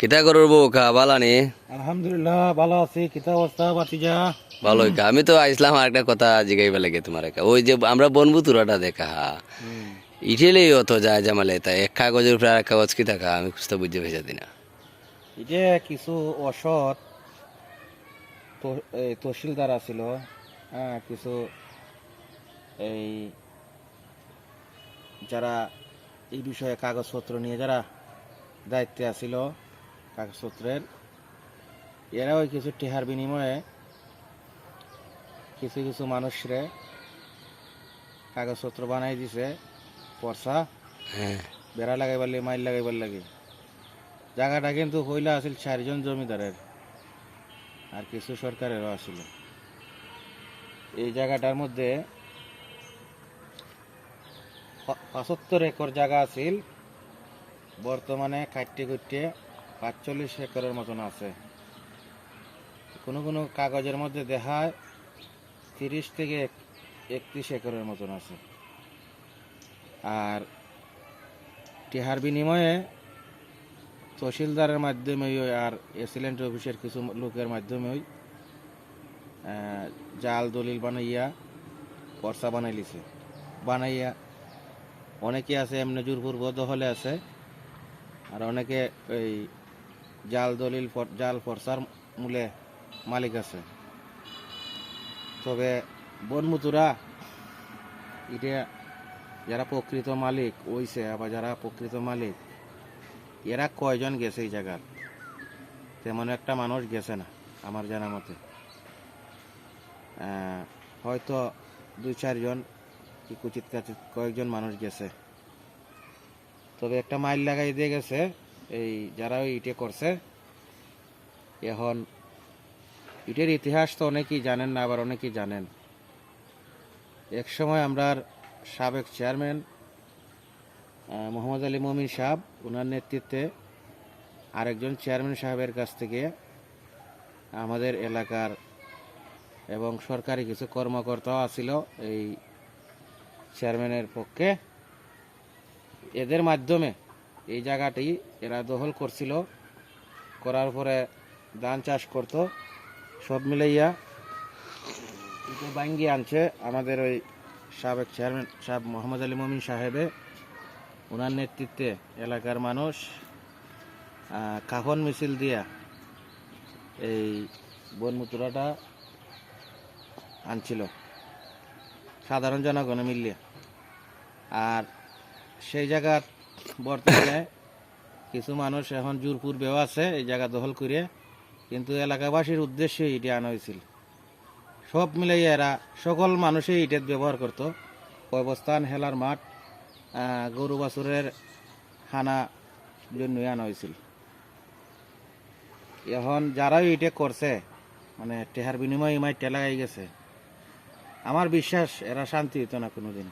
কিতা করব কা বালানি আলহামদুলিল্লাহ ভালো আছি। কিতা অবস্থা বাতিজা ভালো কা আমি তো আইসলাম আর একটা কথা জিগাইবা লাগে তোমার কা ওই যে আমরা বনবু তুরাটা দেখা। ইটেলেই অত যায় জামালে তাই এক কাগজের উপরে আর কাগজ কি থাকা আমি খুঁজতে বুঝতে ভেজা দিনা। এই যে কিছু অসৎ এই তহসিলদার আছিল। হ্যাঁ কিছু এই যারা এই বিষয়ে কাগজপত্র নিয়ে যারা দায়িত্বে আছিল। কাগজপত্রের। এরাও কিছু টেহার বিনিময়ে কিছু কিছু মানুষরে কাগজপত্র বানাই দিছে পর্সা হ্যাঁ। বেড়া লাগাইবার লাগে মাইল লাগাইবার লাগে। জায়গাটা কিন্তু হইলা আছিল চারজন জমিদারের আর কিছু সরকারেরও আছিল। এই জায়গাটার মধ্যে পঁচাত্তর একর জায়গা আছিল। বর্তমানে কাটতে কুটতে পাঁচচল্লিশ একরের মতন আছে। কোনো কোনো কাগজের মধ্যে দেখায় তিরিশ থেকে একত্রিশ একরের মতন আছে। আর টিহার বিনিময়ে তহসিলদারের মাধ্যমে ওই আর এসিলেন্ট অফিসের কিছু লোকের মাধ্যমে ওই জাল, দলিল বানাইয়া পর্সা বানাই লিছে। বানাইয়া অনেকে আছে এমনি জোরপূর্ব দহলে আছে, আর অনেকে ওই জাল দলিল জাল পর্সার মূলে মালিক আছে। তবে বনমুতুরা এটা যারা প্রকৃত মালিক ওইছে আবার যারা প্রকৃত মালিক, এরা কয়জন গেছে এই জায়গার? তেমন একটা মানুষ গেছে না, আমার জানা মতে। হয়তো দুই, চারজন, কি কুচিত কাচিত কয়েকজন মানুষ গেছে। তবে একটা মাইল লাগাই দিয়ে গেছে এই যারা ওই ইটে করছে, এখন ইটের ইতিহাস তো অনেকেই জানেন না, আবার অনেকেই জানেন। এক সময় আমরা সাবেক চেয়ারম্যান মোহাম্মদ আলী মমিন সাহেব ওনার নেতৃত্বে আরেকজন চেয়ারম্যান সাহেবের কাছ থেকে আমাদের এলাকার এবং সরকারি কিছু কর্মকর্তাও আছিল এই চেয়ারম্যানের পক্ষে। এদের মাধ্যমে এই জায়গাটি এরা দখল করছিল। করার পরে ধান চাষ করত। সব মিলাইয়া বাঙ্গি আনছে আমাদের ওই সাবেক চেয়ারম্যান সাহেব মোহাম্মদ আলী মমিন সাহেবে। ওনার নেতৃত্বে এলাকার মানুষ কাফন মিছিল দিয়া এই বনমুতুরাটা আনছিল। সাধারণ জনগণ মিলিয়ে। আর সেই জায়গার বর্তমানে কিছু মানুষ এখন জোর পূর্বেও আছে এই জায়গা দখল করে, কিন্তু এলাকাবাসীর উদ্দেশ্যে এটি আনা হয়েছিল। সব মিলাই এরা সকল মানুষই ইটের ব্যবহার করত। কবস্থান হেলার মাঠ গরু বাছুরের হানা জন্য আনা হয়েছিল। এখন যারাই ইটে করছে মানে টেহার বিনিময়ে ইমাই টেলাগাই গেছে, আমার বিশ্বাস এরা শান্তি হইতো না কোনোদিন।